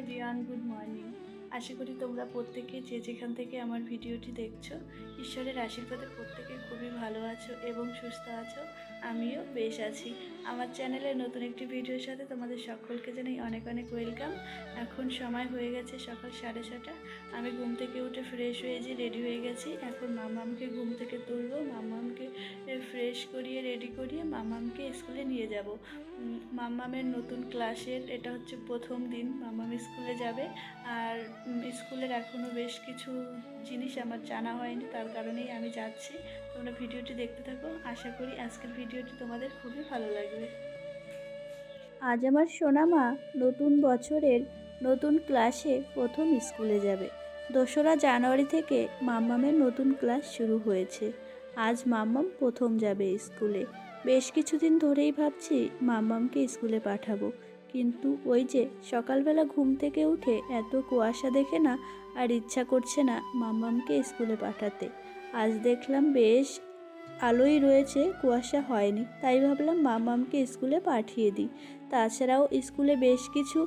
Everyone, good morning. আশা করি তোমরা প্রত্যেকে যে যেখান থেকে আমার ভিডিওটি দেখছ, ঈশ্বরের আশীর্বাদে প্রত্যেকে খুবই ভালো আছো এবং সুস্থ আছো। আমিও বেশ আছি। আমার চ্যানেলে নতুন একটি ভিডিওর সাথে তোমাদের সকলকে জানাই অনেক অনেক ওয়েলকাম। এখন সময় হয়ে গেছে সকাল সাড়ে ছটা। আমি ঘুম থেকে উঠে ফ্রেশ হয়ে হয়েছি রেডি হয়ে গেছি। এখন মামামকে ঘুম থেকে তুলবো। মামামকে ফ্রেশ করিয়ে রেডি করিয়ে মামামকে স্কুলে নিয়ে যাব। উম, মাম্মামের নতুন ক্লাসের এটা হচ্ছে প্রথম দিন। মাম্মাম স্কুলে যাবে। আর স্কুলের এখনও বেশ কিছু জিনিস আমার জানা হয়নি। তার কারণেই আমি যাচ্ছি। তোমরা ভিডিওটি দেখতে থাকো। আশা করি আজকের ভিডিওটি তোমাদের খুবই ভালো লাগবে। আজ আমার সোনামা নতুন বছরের নতুন ক্লাসে প্রথম স্কুলে যাবে। দোসরা জানুয়ারি থেকে মাম্মামের নতুন ক্লাস শুরু হয়েছে। আজ মাম্মাম প্রথম যাবে স্কুলে। বেশ কিছুদিন ধরেই ভাবছি মাম্মামকে স্কুলে পাঠাবো। কিন্তু ওই যে সকালবেলা ঘুম থেকে উঠে এত কুয়াশা দেখে না আর ইচ্ছা করছে না মাম্মামকে স্কুলে পাঠাতে। আজ দেখলাম বেশ আলোই রয়েছে, কুয়াশা হয়নি। তাই ভাবলাম মামামকে স্কুলে পাঠিয়ে দিই। তাছাড়াও স্কুলে বেশ কিছু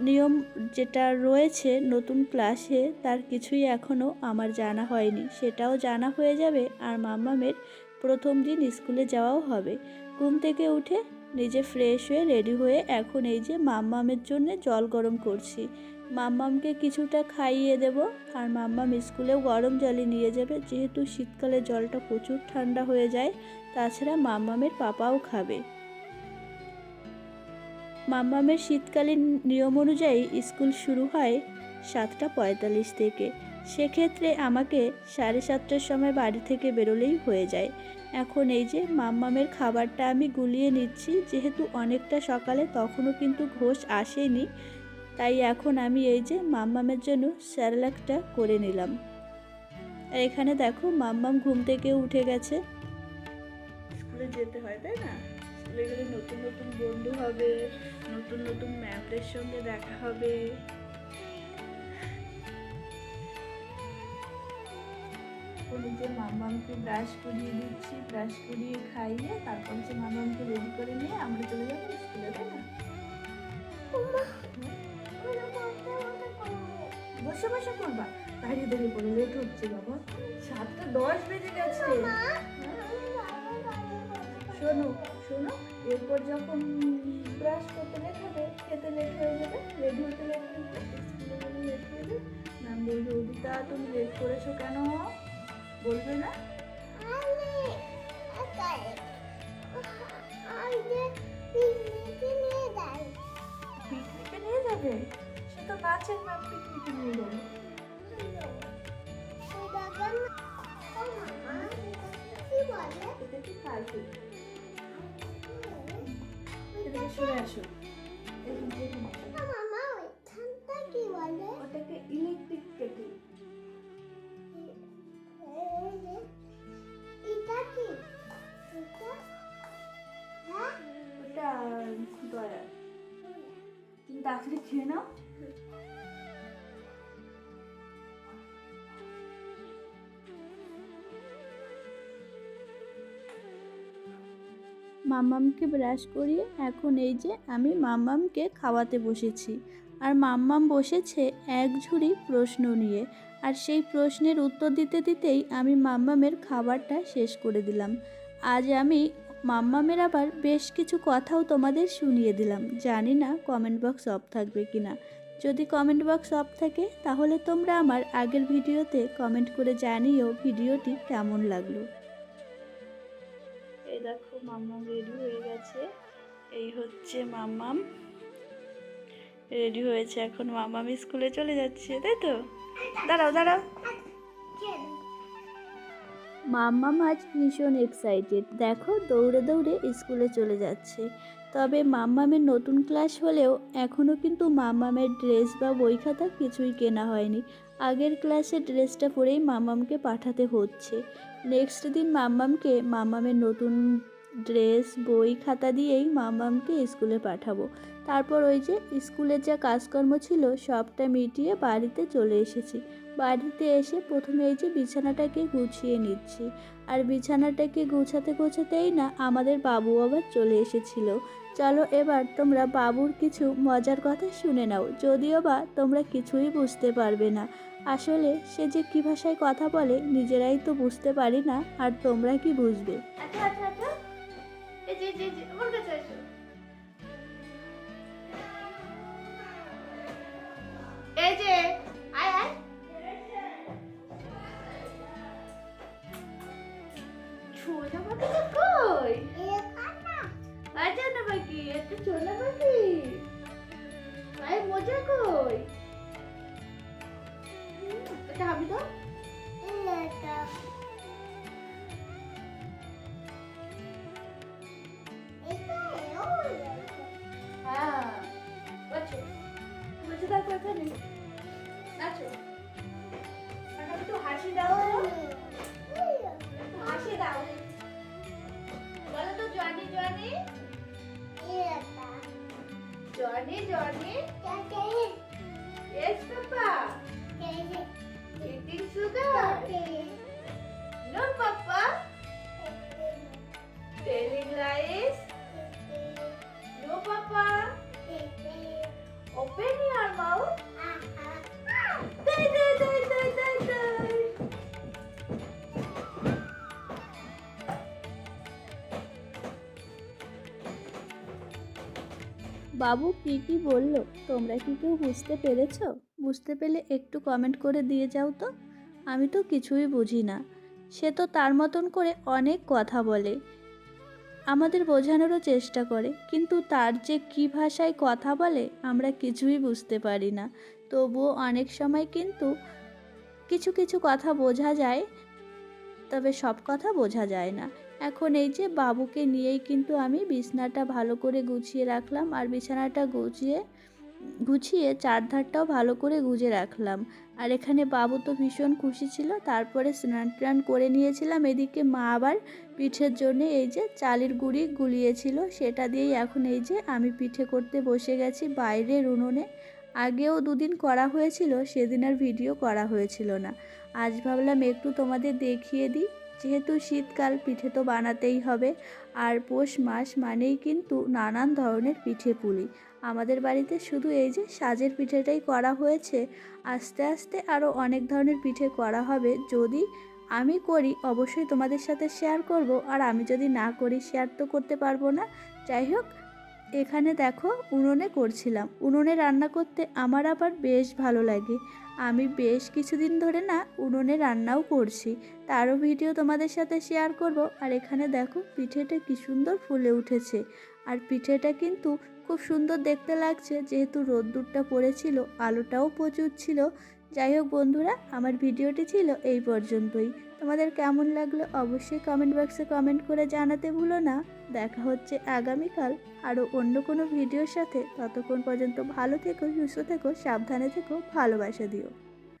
নিয়ম যেটা রয়েছে নতুন ক্লাসে, তার কিছুই এখনও আমার জানা হয়নি। সেটাও জানা হয়ে যাবে, আর মাম্মামের প্রথম দিন স্কুলে যাওয়াও হবে। ঘুম থেকে উঠে নিজে ফ্রেশ হয়ে রেডি হয়ে এখন এই যে মাম্মামের জন্য জল গরম করছি। মাম্মামকে কিছুটা খাইয়ে দেব। আর মাম্মাম স্কুলেও গরম জলই নিয়ে যাবে। যেহেতু শীতকালে জলটা প্রচুর ঠান্ডা হয়ে যায়, তাছাড়া মাম্মামের পাপাও খাবে। মাম্মামের শীতকালীন নিয়ম অনুযায়ী স্কুল শুরু হয় সাতটা পঁয়তাল্লিশ থেকে। সেক্ষেত্রে আমাকে সাড়ে সাতটার সময় বাড়ি থেকে বেরোলেই হয়ে যায়। এখন এই যে মাম্মামের খাবারটা আমি গুলিয়ে নিচ্ছি, যেহেতু অনেকটা সকালে তখনও কিন্তু ঘোষ আসেনি, তাই এখন আমি এই যে মাম্মামের জন্য স্যারেলাকটা করে নিলাম। আর এখানে দেখো মাম্মাম ঘুম থেকে উঠে গেছে। স্কুলে যেতে হয়, তাই না? স্কুলে গেলে নতুন নতুন বন্ধু হবে, নতুন নতুন ম্যামদের সঙ্গে দেখা হবে। এই যে মামামকে ব্রাশ করিয়ে দিচ্ছি ব্রাশ করিয়ে খাইয়ে তারপর হচ্ছে মামামকে রেডি করে নিয়ে আমরা চলে যাব স্কুলে তাই না? বসে বসে করবা? দাঁড়িয়ে দাঁড়িয়ে করে লেট হচ্ছে বাবা সাতটা দশ বেজে গেছে। শোনো শোনো এরপর যখন ব্রাশ করতে লেট হবে খেতে লেট হয়ে যাবে রেডি হতে লেট হয়ে যাবে স্কুলে গেলে লেট হয়ে যাবে। ম্যাম বলবে অদিতা তুমি লেট করেছ কেন? বলবে না? পিকনিকে নিয়ে যাবে? সে তো কাছের ম্যাম পিকনিকে নিয়ে যাবে। এটা কি কার্টুন এদিকে সরে তাড়াতাড়ি খেয়ে নাও। মাম্মামকে ব্রাশ করিয়ে এখন এই যে আমি মাম্মামকে খাওয়াতে বসেছি। আর মাম্মাম বসেছে এক ঝুড়ি প্রশ্ন নিয়ে। আর সেই প্রশ্নের উত্তর দিতে দিতেই আমি মাম্মামের খাবারটা শেষ করে দিলাম। আজ আমি মাম্মামের আবার বেশ কিছু কথাও তোমাদের শুনিয়ে দিলাম। জানি না কমেন্ট বক্স অফ থাকবে কি না যদি কমেন্ট বক্স অফ থাকে, তাহলে তোমরা আমার আগের ভিডিওতে কমেন্ট করে জানিও ভিডিওটি কেমন লাগল। এই দেখো মাম্মাম রেডি হয়ে গেছে। এই হচ্ছে মাম্মাম। রেডি হয়েছে এখন। মাম্মাম স্কুলে চলে যাচ্ছে, তাই তো? দাঁড়াও দাঁড়াও। মাম্মাম আজ ভীষণ এক্সাইটেড দেখো, দৌড়ে দৌড়ে স্কুলে চলে যাচ্ছে। তবে মাম্মামের নতুন ক্লাস হলেও এখনও কিন্তু মাম্মামের ড্রেস বা বই খাতা কিছুই কেনা হয়নি। আগের ক্লাসের ড্রেসটা পরেই মাম্মামকে পাঠাতে হচ্ছে। নেক্সট দিন মাম্মামকে মাম্মামের নতুন ড্রেস বই, খাতা দিয়েই মাম্মামকে স্কুলে পাঠাবো। তারপর ওই যে স্কুলের যা কাজকর্ম ছিল সবটা মিটিয়ে বাড়িতে চলে এসেছি। বাড়িতে এসে প্রথমে এই যে বিছানাটাকে গুছিয়ে নিচ্ছি। আর বিছানাটাকে গুছাতে গুছাতেই না আমাদের বাবু আবার চলে এসেছিল। চলো এবার তোমরা বাবুর কিছু মজার কথা শুনে নাও, যদিও বা তোমরা কিছুই বুঝতে পারবে না। আসলে সে যে কী ভাষায় কথা বলে নিজেরাই তো বুঝতে পারি না, আর তোমরা কি বুঝবে? আচ্ছা আচ্ছা আচ্ছা। পাখি একটা ছোনা পাখি আয় মজা কই? এটা আমি তো Johnny, Johnny. Yes, Papa. Eating sugar. No, Papa. Telling lies. No, Papa. Open it. বাবু কি কি বলল? তোমরা কি কেউ বুঝতে পেরেছ? বুঝতে পেলে একটু কমেন্ট করে দিয়ে যাও তো। আমি তো কিছুই বুঝি না। সে তো তার মতন করে অনেক কথা বলে। আমাদের বোঝানোরও চেষ্টা করে। কিন্তু তার যে কী ভাষায় কথা বলে, আমরা কিছুই বুঝতে পারি না। তবুও অনেক সময় কিন্তু কিছু কিছু কথা বোঝা যায়, তবে সব কথা বোঝা যায় না। এখন এই যে বাবুকে নিয়েই কিন্তু আমি বিছনাটা ভালো করে গুছিয়ে রাখলাম আর বিছানাটা গুছিয়ে গুছিয়ে চারধারটাও ভালো করে গুজে রাখলাম। আর এখানে বাবু তো ভীষণ খুশি ছিল, তারপরে স্নান টান করে নিয়েছিলাম। এদিকে মা আবার পিঠের জন্য এই যে চালের গুঁড়ি গুলিয়েছিল, সেটা দিয়েই এখন এই যে আমি পিঠে করতে বসে গেছি বাইরের উনুনে। আগেও দুদিন করা হয়েছিল, সেদিন আর ভিডিও করা হয়েছিল না। আজ ভাবলাম একটু তোমাদের দেখিয়ে দিই। যেহেতু শীতকাল, পিঠে তো বানাতেই হবে। আর পৌষ মাস মানেই কিন্তু নানান ধরনের পিঠে পুলি। আমাদের বাড়িতে শুধু এই যে সাজের পিঠেটাই করা হয়েছে, আস্তে আস্তে আরও অনেক ধরনের পিঠে করা হবে। যদি আমি করি, অবশ্যই তোমাদের সাথে শেয়ার করব। আর আমি যদি না করি শেয়ার তো করতে পারব না। যাই হোক এখানে দেখো উনুনে করছিলাম। উনুনে রান্না করতে আমার আবার বেশ ভালো লাগে। আমি বেশ কিছুদিন ধরে না উনুনে রান্নাও করছি। তারও ভিডিও তোমাদের সাথে শেয়ার করব। আর এখানে দেখো পিঠেটা কি সুন্দর ফুলে উঠেছে। আর পিঠেটা কিন্তু খুব সুন্দর দেখতে লাগছে। যেহেতু রোদ্দুরটা পড়েছিল, আলোটাও প্রচুর ছিল। যাই হোক বন্ধুরা, আমার ভিডিওটি ছিল এই পর্যন্তই। তোমাদের কেমন লাগল অবশ্যই কমেন্ট বক্সে কমেন্ট করে জানাতে ভুলো না। দেখা হচ্ছে আগামীকাল আরও অন্য কোনো ভিডিওর সাথে। ততক্ষণ পর্যন্ত ভালো থেকো, সুস্থ থেকো, সাবধানে থেকো, ভালোবাসা দিও।